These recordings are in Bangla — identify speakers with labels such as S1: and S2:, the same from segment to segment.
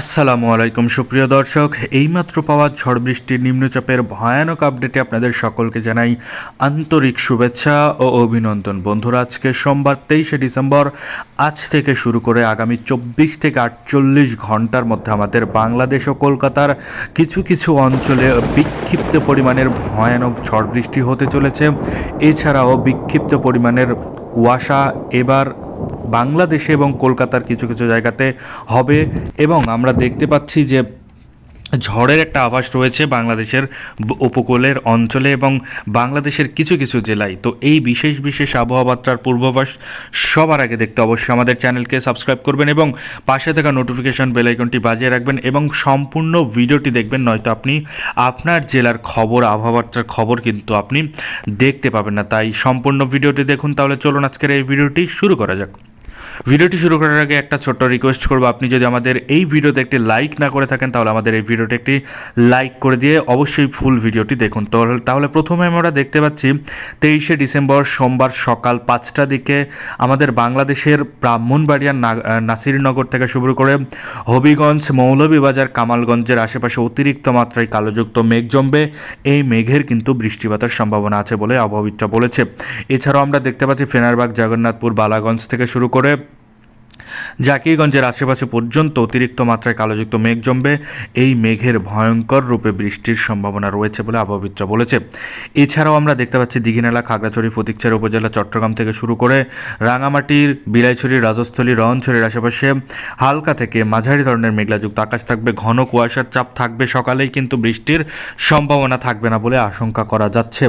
S1: আসসালামু আলাইকুম, সুপ্রিয় দর্শক। এইমাত্র পাওয়া ঝড় বৃষ্টির নিম্নচাপের ভয়ানক আপডেটে আপনাদের সকলকে জানাই আন্তরিক শুভেচ্ছা ও অভিনন্দন। বন্ধুরা, আজকে সোমবার তেইশে ডিসেম্বর। আজ থেকে শুরু করে আগামী চব্বিশ থেকে আটচল্লিশ ঘণ্টার মধ্যে আমাদের বাংলাদেশ ও কলকাতার কিছু কিছু অঞ্চলে বিক্ষিপ্ত পরিমাণের ভয়ানক ঝড় বৃষ্টি হতে চলেছে। এছাড়াও বিক্ষিপ্ত পরিমাণের কুয়াশা এবার বাংলাদেশে এবং কলকাতার কিছু কিছু জায়গাতে হবে এবং আমরা দেখতে পাচ্ছি যে ঝড়ের একটা আভাস রয়েছে বাংলাদেশের উপকূলের অঞ্চলে এবং বাংলাদেশের কিছু কিছু জেলায়। তো এই বিশেষ বিশেষ আবহাওয়া বার্তার পূর্বাভাস সবার আগে দেখতে অবশ্যই আমাদের চ্যানেলকে সাবস্ক্রাইব করবেন এবং পাশে থাকা নোটিফিকেশন বেল আইকনটি বাজিয়ে রাখবেন এবং সম্পূর্ণ ভিডিওটি দেখবেন, নয়তো আপনি আপনার জেলার খবর আবহাওয়া বার্তার খবর কিন্তু আপনি দেখতে পাবেন না। তাই সম্পূর্ণ ভিডিওটি দেখুন। তাহলে চলুন আজকের এই ভিডিওটি শুরু করা যাক। ভিডিওটি শুরু করার আগে একটা ছোট্ট রিকোয়েস্ট করব। আপনি যদি আমাদের এই ভিডিওতে একটি লাইক না করে থাকেন, তাহলে আমাদের এই ভিডিওটি একটি লাইক করে দিয়ে অবশ্যই ফুল ভিডিওটি দেখুন। তো তাহলে প্রথমে আমরা দেখতে পাচ্ছি, তেইশে ডিসেম্বর সোমবার সকাল পাঁচটা দিকে আমাদের বাংলাদেশের ব্রাহ্মণবাড়িয়ার নাসিরনগর থেকে শুরু করে হবিগঞ্জ, মৌলভীবাজার, কামালগঞ্জের আশেপাশে অতিরিক্ত মাত্রায় কালোযুক্ত মেঘ জমবে। এই মেঘের কিন্তু বৃষ্টিপাতের সম্ভাবনা আছে বলে আবহাওয়িদরা বলেছে। এছাড়াও আমরা দেখতে পাচ্ছি, ফেনারবাগ, জগন্নাথপুর, বালাগঞ্জ থেকে শুরু করে জাকিরগঞ্জের আশেপাশে পর্যন্ত অতিরিক্ত মাত্রায় কালোযুক্ত মেঘ জমবে। এই মেঘের ভয়ঙ্কর রূপে বৃষ্টির সম্ভাবনা রয়েছে বলে আবহাওয়িদরা বলেছে। এছাড়াও আমরা দেখতে পাচ্ছি দিঘিনালা, খাগড়াছড়ি, ফতিকছড়ি উপজেলা, চট্টগ্রাম থেকে শুরু করে রাঙামাটির বিলাইছড়ি রাজস্থলী রনছড়ির আশেপাশে হালকা থেকে মাঝারি ধরনের মেঘলাযুক্ত আকাশ থাকবে। ঘন কুয়াশার চাপ থাকবে সকালেই, কিন্তু বৃষ্টির সম্ভাবনা থাকবে না বলে আশঙ্কা করা যাচ্ছে।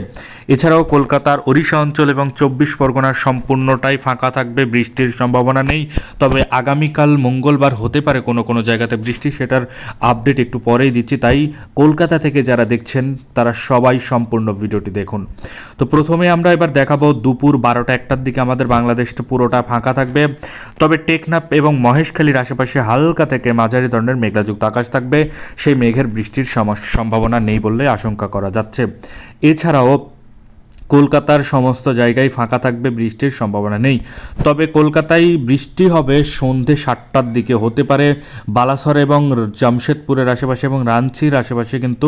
S1: এছাড়াও কলকাতার ওড়িশা অঞ্চল এবং চব্বিশ পরগনার সম্পূর্ণটাই ফাঁকা থাকবে, বৃষ্টির সম্ভাবনা নেই। তবে আগামীকাল মঙ্গলবার হতে পারে কোনো কোনো জায়গাতে বৃষ্টি, সেটার আপডেট একটু পরেই দিচ্ছি। তাই কলকাতা থেকে যারা দেখছেন, তারা সবাই সম্পূর্ণ ভিডিওটি দেখুন। তো প্রথমে আমরা এবার দেখাবো দুপুর বারোটা একটার দিকে আমাদের বাংলাদেশটা পুরোটা ফাঁকা থাকবে। তবে টেকনাপ এবং মহেশখালীর আশেপাশে হালকা থেকে মাঝারি ধরনের মেঘলাযুক্ত আকাশ থাকবে। সেই মেঘের বৃষ্টির সম্ভাবনা নেই বললে আশঙ্কা করা যাচ্ছে। এছাড়াও কলকাতার সমস্ত জায়গায় ফাঁকা থাকবে বৃষ্টির সম্ভাবনা নেই। তবে কলকাতায় বৃষ্টি হবে সন্ধে সাতটার দিকে। হতে পারে বালাসর এবং জামশেদপুরের আশেপাশে এবং রাঞ্চির আশেপাশে কিন্তু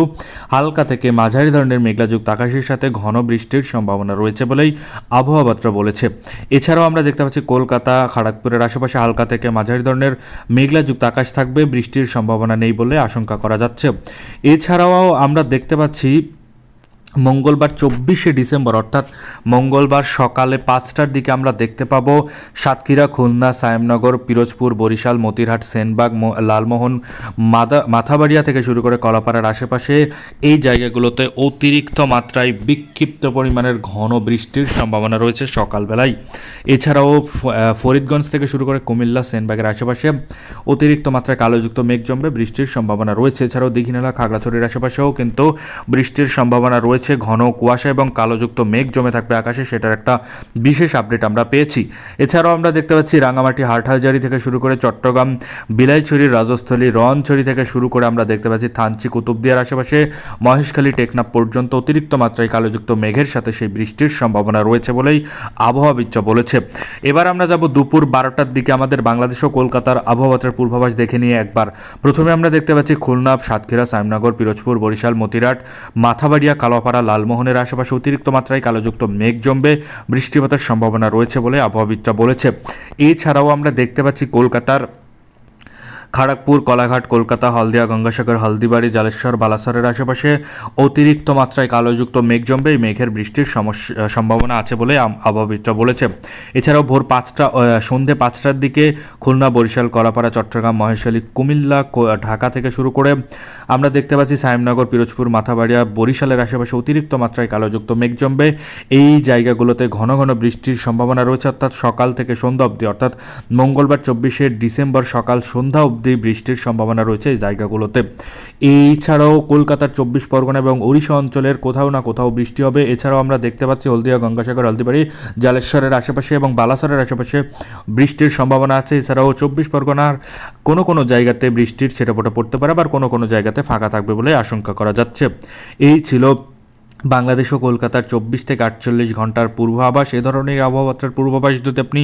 S1: হালকা থেকে মাঝারি ধরনের মেঘলাযুক্ত আকাশের সাথে ঘন বৃষ্টির সম্ভাবনা রয়েছে বলেই আবহাওয়াবাত্রা বলেছে। এছাড়াও আমরা দেখতে পাচ্ছি কলকাতা খড়গপুরের আশেপাশে হালকা থেকে মাঝারি ধরনের মেঘলাযুক্ত আকাশ থাকবে। বৃষ্টির সম্ভাবনা নেই বলে আশঙ্কা করা যাচ্ছে। এছাড়াও আমরা দেখতে পাচ্ছি মঙ্গলবার চব্বিশে ডিসেম্বর, অর্থাৎ মঙ্গলবার সকালে পাঁচটার দিকে আমরা দেখতে পাবো সাতক্ষীরা, খুলনা, সায়েমনগর, পিরোজপুর, বরিশাল, মতিরহাট, সেনবাগ লালমোহন, মাদা, মাথাবাড়িয়া থেকে শুরু করে কলাপাড়ার আশেপাশে এই জায়গাগুলোতে অতিরিক্ত মাত্রায় বিক্ষিপ্ত পরিমাণের ঘন বৃষ্টির সম্ভাবনা রয়েছে সকালবেলায়। এছাড়াও ফরিদগঞ্জ থেকে শুরু করে কুমিল্লা, সেনবাগের আশেপাশে অতিরিক্ত মাত্রায় কালোযুক্ত মেঘ জমবে বৃষ্টির সম্ভাবনা রয়েছে। এছাড়াও দীঘিনালা, খাগড়াছড়ির আশেপাশেও কিন্তু বৃষ্টির সম্ভাবনা রয়েছে। ঘন কুয়াশা এবং কালোযুক্ত মেঘ জমে থাকবে আকাশে, সেটার একটা বিশেষ আপডেট আমরা পেয়েছি। এছাড়াও আমরা দেখতে পাচ্ছি রাঙামাটি হাটহাজারি থেকে শুরু করে চট্টগ্রাম, বিলাইছড়ি, রাজস্থলী রনছড়ি থেকে শুরু করে আমরা দেখতে পাচ্ছি থানচি, কুতুবদিয়ার আশেপাশে, মহেশখালী, টেকনাফ পর্যন্ত অতিরিক্ত মাত্রায় কালোযুক্ত মেঘের সাথে সেই বৃষ্টির সম্ভাবনা রয়েছে বলেই আবহাওয়াবিদরা বলেছে। এবার আমরা যাব দুপুর বারোটার দিকে আমাদের বাংলাদেশ ও কলকাতার আবহাওয়ার পূর্বাভাস দেখে নিয়ে একবার। প্রথমে আমরা দেখতে পাচ্ছি খুলনা, সাতক্ষীরা সাইমনগর পিরোজপুর, বরিশাল, মতিরাট, মাথাবাড়িয়া, কালোপাড়া লালমোহনের আশেপাশে অতিরিক্ত মাত্রায় কালোযুক্ত মেঘ জমবে, বৃষ্টিপাতের সম্ভাবনা রয়েছে বলে আবহাওয়াবিদরা বলেছে। এছাড়াও আমরা দেখতে পাচ্ছি কলকাতার খড়গপুর কলাঘাট, কলকাতা, হলদিয়া, গঙ্গাসাগর, হলদিবাড়ি, জালেশ্বর, বালাসরের আশেপাশে অতিরিক্ত মাত্রায় কালোযুক্ত মেঘ জমবে এই মেঘের বৃষ্টির সম্ভাবনা আছে বলে আবহাওয়াবিদরা বলেছে। এছাড়াও ভোর পাঁচটা সন্ধে পাঁচটার দিকে খুলনা, বরিশাল, কলাপাড়া, চট্টগ্রাম মহেশালী কুমিল্লা ঢাকা থেকে শুরু করে আমরা দেখতে পাচ্ছি সাইমনগর পিরোজপুর, মাথাবাড়িয়া, বরিশালের আশেপাশে অতিরিক্ত মাত্রায় কালোযুক্ত মেঘ জমবে। এই জায়গাগুলোতে ঘন ঘন বৃষ্টির সম্ভাবনা রয়েছে, অর্থাৎ সকাল থেকে সন্ধ্যা অবধি, অর্থাৎ মঙ্গলবার, চব্বিশে ডিসেম্বর সকাল সন্ধ্যা অবধি বৃষ্টির সম্ভাবনা রয়েছে এই জায়গাগুলোতে। এছাড়াও কলকাতার চব্বিশ পরগনা এবং ওড়িশা অঞ্চলের কোথাও না কোথাও বৃষ্টি হবে। এছাড়াও আমরা দেখতে পাচ্ছি হলদিয়া, গঙ্গাসাগর, হলদিবাড়ি, জালেশ্বরের আশেপাশে এবং বালাসরের আশেপাশে বৃষ্টির সম্ভাবনা আছে। এছাড়াও চব্বিশ পরগনার কোনো কোনো জায়গাতে বৃষ্টির ছেটেপোটা পড়তে পারে আবার কোনো কোনো জায়গাতে ফাঁকা থাকবে বলে আশঙ্কা করা যাচ্ছে। এই ছিল বাংলাদেশ ও কলকাতার চব্বিশ থেকে আটচল্লিশ ঘণ্টার পূর্বাভাস। এ ধরনের আবহাওয়াত্রার পূর্বাভাস যদি আপনি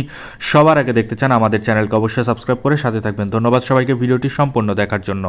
S1: সবার আগে দেখতে চান, আমাদের চ্যানেলকে অবশ্যই সাবস্ক্রাইব করে সাথে থাকবেন। ধন্যবাদ সবাইকে ভিডিওটি সম্পূর্ণ দেখার জন্য।